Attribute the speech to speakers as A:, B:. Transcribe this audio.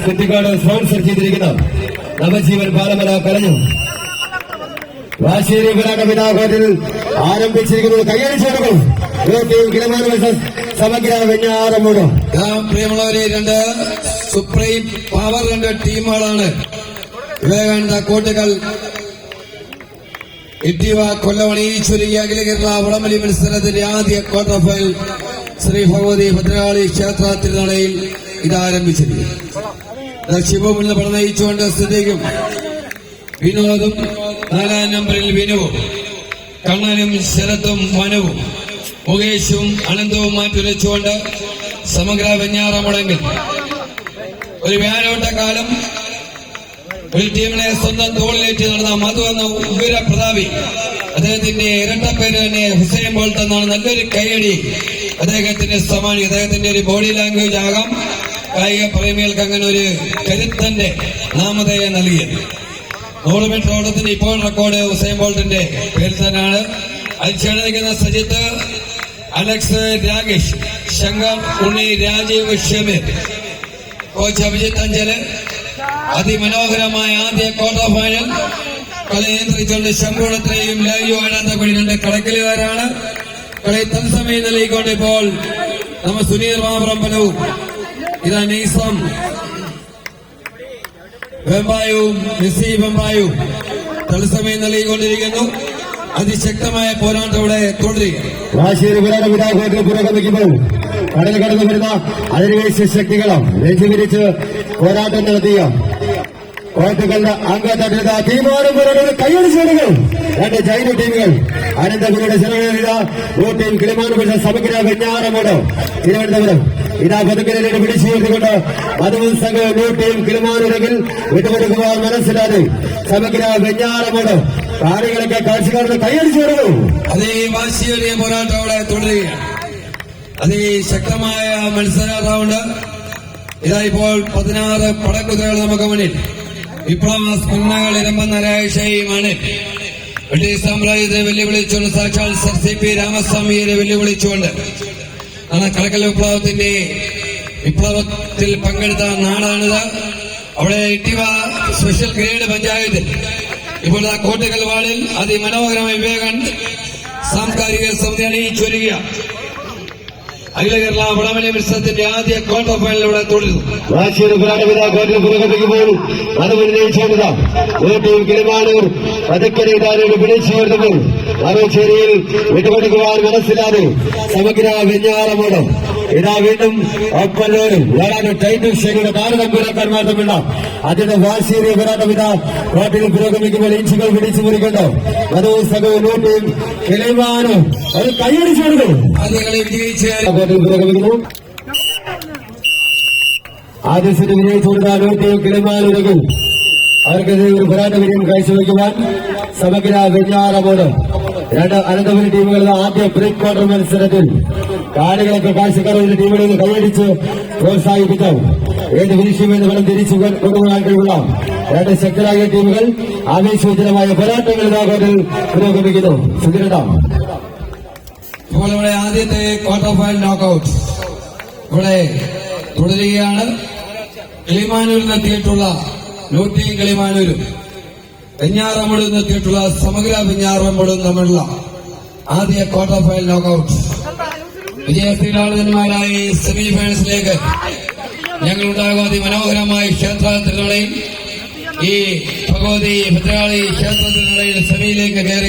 A: Kuttikkad sponsor ചെയ്തിരിക്കുന്ന. നവജീവൻ പാലമല കലഞ്ഞു വാശേരി വിനാഘോട്ടിൽ ആരംഭിച്ചിരിക്കുന്നത് കയ്യടിച്ചെടുക്കും സമഗ്ര വെഞ്ഞാറമൂടും.
B: പ്രിയമുള്ളവരെ രണ്ട് സുപ്രീം പവർ രണ്ട് ടീമുകളാണ് വിവേകാനന്ദ കോട്ടുകൾ ഇട്ടിവ കൊല്ലമണി ചുരുങ്ങിയ അഖില കേരള വടംവലി മത്സരത്തിന്റെ ആദ്യ ക്വാർട്ടർ ഫൈനൽ ശ്രീ ഭഗവതി ഭദ്രകാളി ക്ഷേത്ര തിരുനടയിൽ ഇത് ആരംഭിച്ചിരിക്കുന്നു ഇത് ശിവം പ്രണയിച്ചുകൊണ്ട് സ്ഥിതിക്കും വിനോദും നാലാം നമ്പറിൽ വിനുവും കണ്ണനും ശരത്തും വനവും മുകേഷും അനന്തവും മാറ്റുരച്ചുകൊണ്ട് സമഗ്ര വെഞ്ഞാറമുടങ്ങിൽ ഒരു വ്യാഴോട്ട കാലം ഒരു ടീമിനെ സ്വന്തം തോളിലേറ്റ് നടന്ന മധു എന്ന ഉഗ്ര പ്രതാപി അദ്ദേഹത്തിന്റെ ഇരട്ടപ്പേര് തന്നെ ഹുസൈൻ ബോൾട്ട് എന്നാണ് നല്ലൊരു കൈയടി. അദ്ദേഹത്തിന്റെ സമാനി അദ്ദേഹത്തിന്റെ ഒരു ബോഡി ലാംഗ്വേജ് ആകാം. കായിക പ്രേമികൾക്ക് അങ്ങനെ ഒരു കരുത്തന്റെ നാമധേയം നൽകിയത്. നൂറ് മീറ്റർ ഓട്ടത്തിന്റെ ഇപ്പോൾ റെക്കോർഡ് ഹുസൈൻ ബോൾട്ടിന്റെ പേരിൽ തന്നെയാണ്. അതിൽ സജിത്ത് അലക്സ് രാകേഷ് ശങ്കർ ഉണ്ണി രാജീവ് ഷമീർ. കോച്ച് അഭിജിത്ത് അഞ്ചൽ. അതിമനോഹരമായ ആദ്യ ക്വാർട്ടർ ഫൈനൽ കളി നിയന്ത്രിച്ചുകൊണ്ട് ശമ്പൂണത്രെയും ലൈവ് ആനന്ദക്കുടി രണ്ട് കടക്കലുകാരാണ്. കളി തത്സമയം നൽകിക്കൊണ്ട് ഇപ്പോൾ നമ്മ സുനീർ മാപ്രമ്പലവും ഇതാ ഈസം വെമ്പായവും മെസ്സി വെമ്പായവും തത്സമയം നൽകിക്കൊണ്ടിരിക്കുന്നു. അതിശക്തമായ പോരാട്ടം ഇവിടെ തുടരുകയാണ്
A: പുരോഗമിക്കുന്നു കടൽ കടന്നു വരുന്ന അധിനിവേശ ശക്തികളും വിരിച്ച് പോരാട്ടം നടത്തിയ കോട്ടുകളുടെ അംഗത്തട്ടിൽ തീരുമാനം കൈയടിച്ചെടുക്കും രണ്ട് ജൈന ടീമുകൾ അനന്തപുരയുടെ ചെലവിലിത ഒരു ടീം കിളിമാനുപക്ഷ സമഗ്ര വെഞ്ഞാറമോട് തിരുവനന്തപുരം ഇതാ പതുക്കലിനെ പിടിച്ചു ചേർത്തുകൊണ്ട് മധുവൻ സംഘം ഒരു ടീം കിളിമാനുണ്ടെങ്കിൽ വിട്ടുകൊടുക്കുവാൻ മനസ്സിലാതെ സമഗ്ര വെഞ്ഞാറമോട് കാണികളൊക്കെ കാഴ്ചക്കാരുടെ കൈയടിച്ചെടുക്കും
B: അതേ വാശിയേറിയ പോരാട്ടം അവിടെ തുടരുകയാണ്. അതിശക്തമായ മത്സര റൗണ്ട് ഇതാ ഇപ്പോൾ പതിനാറ് പടക്കുതിരകൾ നമുക്ക് മുന്നിൽ. വിപ്ലവ സ്മരണകൾ ഇരമ്പുന്ന ഒരാഴ്ചയുമാണ് ബ്രിട്ടീഷ് സാമ്രാജ്യത്തെ വെല്ലുവിളിച്ചുകൊണ്ട് സാക്ഷാൽ സർ സി പി രാമസ്വാമിയെ വെല്ലുവിളിച്ചുകൊണ്ട് ആണ് കളക്കൽ വിപ്ലവത്തിന്റെ വിപ്ലവത്തിൽ പങ്കെടുത്ത നാടാണിത്. അവിടെ ഇട്ടിവ സ്പെഷ്യൽ ഗ്രേഡ് പഞ്ചായത്തിൽ ഇപ്പോൾ ആ കോട്ടകൽ വാർഡിൽ അതിമനോഹരമായ വിവേകാനന്ദ സാംസ്കാരിക സമിതി അണിയിച്ചു വരിക അഖില കേരള വടമലി മത്സരത്തിന്റെ ആദ്യ ക്വാർട്ടർ ഫൈനലിലൂടെ തുടരുന്നു.
A: കോട്ടിൽ പുരോഗമിക്കുമ്പോൾ അത് ടീം കിളിമാനൂർ പതുക്കനെ ഇതാരോട് മറുചേരിയിൽ വിട്ടുകൊടുക്കുവാൻ മനസ്സിലാതെ സമഗ്ര വെഞ്ഞാറമോടും ഇതാ വീണ്ടും ഒപ്പല്ലോരും ഏതാണ്ട് ടൈറ്റിൽ ശരിയുടെ താരതമ്യക്കാർ തമ്മിലുള്ള അതിന്റെ വാശിയേറിയ പോരാട്ടം ഇതാ. കോട്ടിൽ പുരോഗമിക്കുമ്പോൾ ഇഞ്ചുകൾ പിടിച്ചു മുറിക്കണ്ടോ അതോ സകവും നൂട്ടിയും കിളിമാനും. അത് കൈയടിച്ചു
B: വിജയിച്ച്
A: പുരോഗമിക്കുന്നു. ആദ്യ സെറ്റ് വിജയിച്ചുകൊടുത്ത നൂറ്റിയും കിളിമാനൂരകും അവർക്കെതിരെ ഒരു പോരാട്ട വിജയം കാഴ്ചവെക്കുവാൻ സമഗ്ര വെഞ്ഞാറമോട് രണ്ട് അനന്തപുരി ടീമുകളുടെ ആദ്യ പ്രീ ക്വാർട്ടർ മത്സരത്തിൽ കാണികളൊക്കെ കാഴ്ചക്കാരുടെ ടീമുകളിൽ നിന്ന് കൈയടിച്ച് പ്രോത്സാഹിപ്പിക്കാം. ഏത് വിനിശ്ചയമെന്ന് ഫലം തിരിച്ചു കൊണ്ടുപോകാൻ രണ്ട് ശക്തരായ ടീമുകൾ ആവേശോജ്ജലമായ പോരാട്ടങ്ങൾ ഇതാകോട്ടിൽ പുരോഗമിക്കുന്നു.
B: ഇപ്പോൾ ഇവിടെ ആദ്യത്തെ ക്വാർട്ടർ ഫൈനൽ നോക്കൌട്ട് ഇവിടെ തുടരുകയാണ്. കിളിമാനൂരിൽ നിന്നെത്തിയിട്ടുള്ള നൂറ്റി കിളിമാനൂരും വെഞ്ഞാറമ്മൂടിൽ നിന്നെത്തിയിട്ടുള്ള സമഗ്ര വെഞ്ഞാറമ്മൂടും തമ്മിലുള്ള ആദ്യ ക്വാർട്ടർ ഫൈനൽ നോക്കൌട്ട് വിജയശ്രീലാളിതന്മാരായി സെമി ഫൈനൽസിലേക്ക് ഞങ്ങളുണ്ടാകും അതിമനോഹരമായ ക്ഷേത്ര തിരുനടയിൽ ഈ ഭഗവതി ഭദ്രകാളി ക്ഷേത്ര തിരുനടയിൽ സെമിയിലേക്ക് കയറി